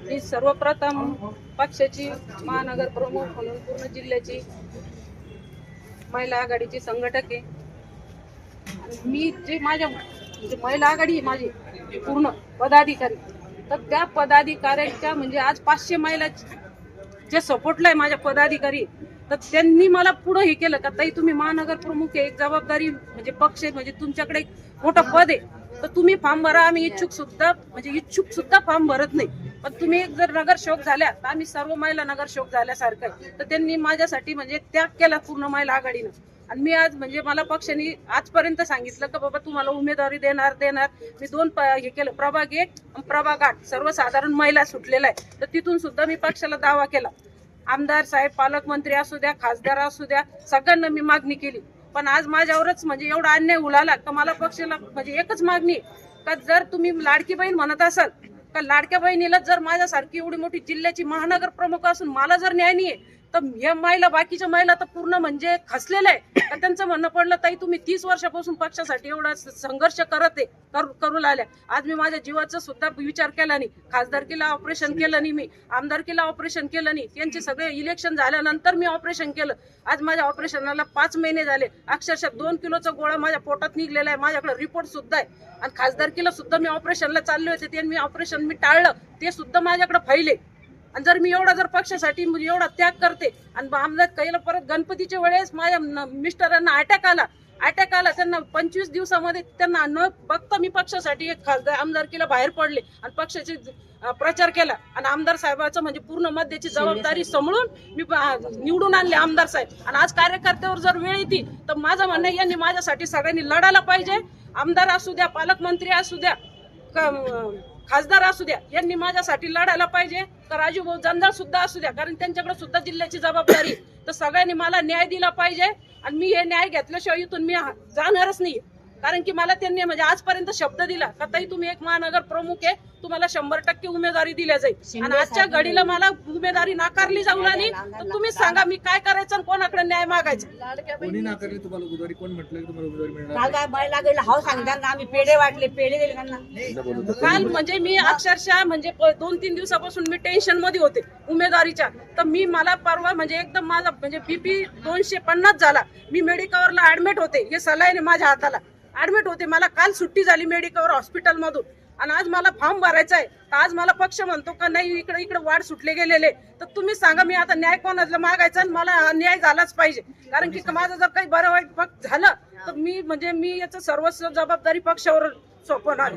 मी सर्वप्रथम पक्षाची महानगर प्रमुख म्हणून पूर्ण जिल्ह्याची महिला आघाडीची संघटक आहे. मी जे माझ्या म्हणजे महिला आघाडी आहे माझी पूर्ण पदाधिकारी. तर त्या पदाधिकाऱ्यांच्या म्हणजे आज पाचशे महिला जे सपोर्टला आहे माझ्या पदाधिकारी तर त्यांनी मला पुढं हे केलं का ताई तुम्ही महानगर प्रमुख आहे एक जबाबदारी म्हणजे पक्ष आहे म्हणजे तुमच्याकडे एक मोठं पद आहे. तर तुम्ही फॉर्म भरा आम्ही इच्छुक सुद्धा म्हणजे इच्छुक सुद्धा फॉर्म भरत नाही. पण तुम्ही जर नगरसेवक झाल्या तर आम्ही सर्व महिला नगरसेवक झाल्यासारखं तर त्यांनी माझ्यासाठी म्हणजे त्याग केला पूर्ण महिला आघाडीनं. आणि मी आज म्हणजे मला पक्षाने आजपर्यंत सांगितलं का बाबा तुम्हाला उमेदवारी देणार देणार. मी दोन प- हे केलं. प्रभाग एक प्रभाग आठ. सर्वसाधारण महिला सुटलेला आहे तर तिथून सुद्धा मी पक्षाला दावा केला. आमदार साहेब पालकमंत्री असू द्या खासदार असू द्या सगळ्यांना मी मागणी केली. पण आज माझ्यावरच म्हणजे एवढा अन्याय उलाला का मला पक्षाला म्हणजे एकच मागणी का जर तुम्ही लाडकी बहीण म्हणत असाल का लाडक्या बहिणीला जर माझ्यासारखी एवढी मोठी जिल्ह्याची महानगर प्रमुख असून मला जर न्याय नाही तर या महिला बाकीच्या महिला तर पूर्ण म्हणजे खसलेल्या आहे तर त्यांचं म्हणणं पडलं ताई तुम्ही तीस वर्षापासून पक्षासाठी एवढा संघर्ष करत आहे करू करू लागल्या. आज मी माझ्या जीवाचा सुद्धा विचार केला नाही. खासदारकीला ऑपरेशन केलं नाही मी. आमदारकीला ऑपरेशन केलं नाही. त्यांचे सगळे इलेक्शन झाल्यानंतर मी ऑपरेशन केलं. आज माझ्या ऑपरेशनाला पाच महिने झाले. अक्षरशः दोन किलोचा गोळा माझ्या पोटात निघलेला आहे. माझ्याकडे रिपोर्ट सुद्धा आहे. आणि खासदारकीला सुद्धा मी ऑपरेशनला चालले होते ते मी ऑपरेशन मी टाळलं. ते सुद्धा माझ्याकडे फैले आणि जर मी एवढा जर पक्षासाठी म्हणजे एवढा त्याग करते आणि आमदार कैला परत गणपतीच्या वेळेस माझ्या मिस्टरांना अटॅक आला. अटॅक आला त्यांना पंचवीस दिवसामध्ये त्यांना न बघता मी पक्षासाठी एक खासदार आमदारकीला बाहेर पडले आणि पक्षाचे प्रचार केला. आणि आमदार साहेबाचं म्हणजे पूर्ण मध्याची जबाबदारी सांभाळून मी निवडून आणले आमदार साहेब. आणि आज कार्यकर्त्यावर जर वेळ येते तर माझं म्हणणं यांनी माझ्यासाठी सगळ्यांनी लढायला पाहिजे. आमदार असू द्या पालकमंत्री असू द्या खासदार असू द्या यांनी माझ्यासाठी लढायला पाहिजे. तर राजूभाऊ जंजाळ सुद्धा असू द्या कारण त्यांच्याकडे सुद्धा जिल्ह्याची जबाबदारी तर सगळ्यांनी मला न्याय दिला पाहिजे आणि मी हे न्याय घेतल्याशिवाय इथून मी जाणारच नाही. कारण की मला त्यांनी म्हणजे आजपर्यंत शब्द दिला का ताई तुम्ही एक महानगर प्रमुख आहे तुम्हाला शंभर टक्के उमेदवारी दिल्या जाईल. आणि आजच्या घडीला मला उमेदवारी नाकारली जाऊ लागली. तर तुम्ही सांगा मी काय करायचं आणि कोणाकडे न्याय मागायचा? कोणी नाकारली तुम्हाला उमेदवारी? कोण म्हटलं की तुम्हाला उमेदवारी मिळणार काल काय बैल लागेल हाव सांगितलं ना आम्ही पेढे वाटले पेढे दिले त्यांना. काल म्हणजे मी अक्षरशः म्हणजे दोन तीन दिवसापासून मी टेन्शनमध्ये होते उमेदवारीच्या. तर मी मला परवा म्हणजे एकदम माझा म्हणजे बीपी दोनशे पन्नास झाला. मी मेडिकवरला ऍडमिट होते. हे सलाईन आहे माझ्या हाताला. ऍडमिट होते. मला काल सुट्टी झाली मेडिकवर हॉस्पिटल मधून. आणि आज मला फॉर्म भरायचा आहे. तर आज मला पक्ष म्हणतो का नाही इकडे इकडे वाढ सुटले गेलेले. तर तुम्ही सांगा मी आता न्याय कोणाला मागायचा आणि मला न्याय झालाच पाहिजे. कारण की माझं जर काही बरं वाईट पक्ष झालं तर मी म्हणजे मी याचं सर्वस्व जबाबदारी पक्षावर सोपवणार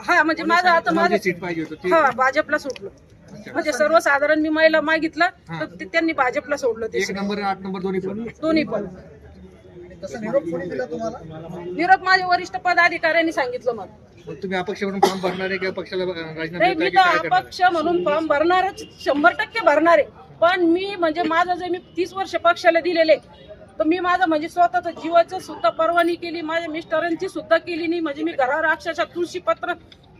हा म्हणजे माझं आता माझं जी सीट पाहिजे होती ती हा भाजपला सोडलं म्हणजे सर्वसाधारण मी महिला मागितलं तर ते- त्यांनी भाजपला सोडलं ते एक नंबर आणि आठ नंबर दोन्ही पण. दोन्ही पण. निरोप माझ्या वरिष्ठ पदाधिकाऱ्यांनी सांगितलं मग तुम्ही अपक्ष म्हणून फॉर्म भरणार आहे किंवा पक्षाला अं, राजीनामा नाही देताय मी की तर काय करणार? अपक्ष म्हणून फॉर्म भरणारच शंभर टक्के भरणार आहे. पण मी म्हणजे माझं जे मी तीस वर्ष पक्षाला दिलेले तर मी माझं म्हणजे स्वतःच जीवाचं सुद्धा परवानी केली माझ्या मिस्टरांची सुद्धा केली नाही म्हणजे मी घरावर अक्षरशः तुळशी पत्र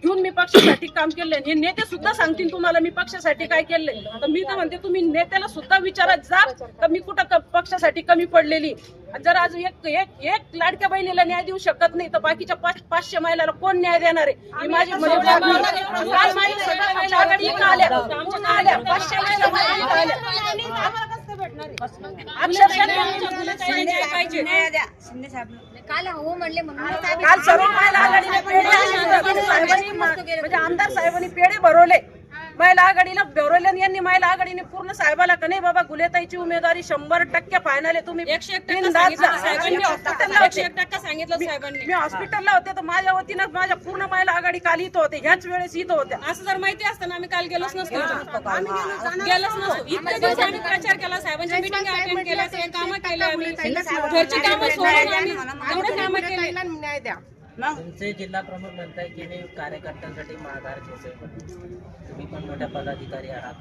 घेऊन मी पक्षासाठी काम केलंय हे नेते सुद्धा सांगतील तुम्हाला मी पक्षासाठी काय केलंय तर मी तर म्हणते तुम्ही नेत्याला सुद्धा विचारत जा. का मी कुठं पक्षासाठी कमी पडलेली. जर आज एक एक एक लाडक्या बहिणीला न्याय देऊ शकत नाही तर बाकीच्या पाच पाचशे महिलाला कोण न्याय देणार आहे? माझी. काल आल्या. पाचशे महिला आल्या. काल हो म्हणले म्हणून. काल सर्व म्हणजे आमदार साहेबांनी पेढे भरवले. महिला आघाडीला आणि यांनी महिला आघाडीने पूर्ण साहेबाला का नाही बाबा गुलेताईची उमेदवारी शंभर टक्के फायनल आहे. तुम्ही एकशे एक टक्का सांगितलं. साहेबांनी. मी हॉस्पिटलला एकशे होते. एक टक्का सांगितलं साहेबांनी. मी हॉस्पिटलला होते तर माझ्या वतीनं माझ्या पूर्ण महिला आघाडी काल इथं होते. ह्याच वेळेस इथं होत्या. असं जर माहिती असतं ना आम्ही काल गेलोच नसतो. गेलोच नसतो. इतके दिवस आम्ही प्रचार केला साहेबांच्या मिटिंग अटेंड केल्या सगळे कामं केले आम्ही घरची कामं सोडून आम्ही एवढे कामं केले. मग तुमचे जिल्हा प्रमुख म्हणताय की मी कार्यकर्त्यांसाठी माघार घेतोय तुम्ही पण मोठ्या पदाधिकारी आहात.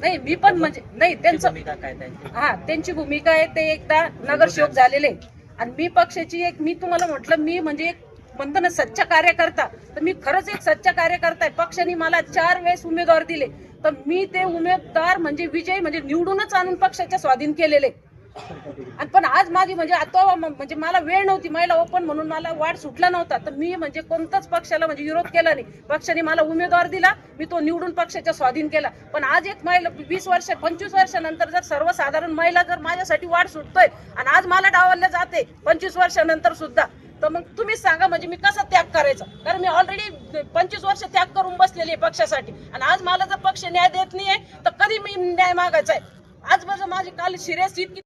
नाही मी पण म्हणजे नाही त्यांचं भूमिका काय त्यांची? हा त्यांची भूमिका आहे ते एकदा नगरसेवक झालेले. आणि मी पक्षाची एक मी तुम्हाला म्हटलं मी म्हणजे एक म्हणतो ना सच्चा कार्यकर्ता. तर मी खरंच एक सच्चा कार्यकर्ता आहे. पक्षाने मला चार वेळेस उमेदवार दिले. तर मी ते उमेदवार म्हणजे विजय म्हणजे निवडूनच आणून पक्षाच्या स्वाधीन केलेले. आणि पण आज माझी म्हणजे आता म्हणजे मला वेळ नव्हती महिला ओपन म्हणून मला वाढ सुटला नव्हता. तर मी म्हणजे कोणताच पक्षाला म्हणजे विरोध केला नाही. पक्षाने मला उमेदवार दिला मी तो निवडून पक्षाच्या स्वाधीन केला. पण आज एक महिला वीस वर्ष पंचवीस वर्षानंतर जर सर्वसाधारण महिला जर माझ्यासाठी वाढ सुटतोय आणि आज मला डावलल्या जाते पंचवीस वर्षानंतर सुद्धा तर मग तुम्हीच सांगा म्हणजे मी कसा त्याग करायचा? कारण मी ऑलरेडी पंचवीस वर्ष त्याग करून बसलेली आहे पक्षासाठी. आणि आज मला जर पक्ष न्याय देत नाहीये तर कधी मी न्याय मागायचा आहे? आज माझं माझी काल सिरियस इतकी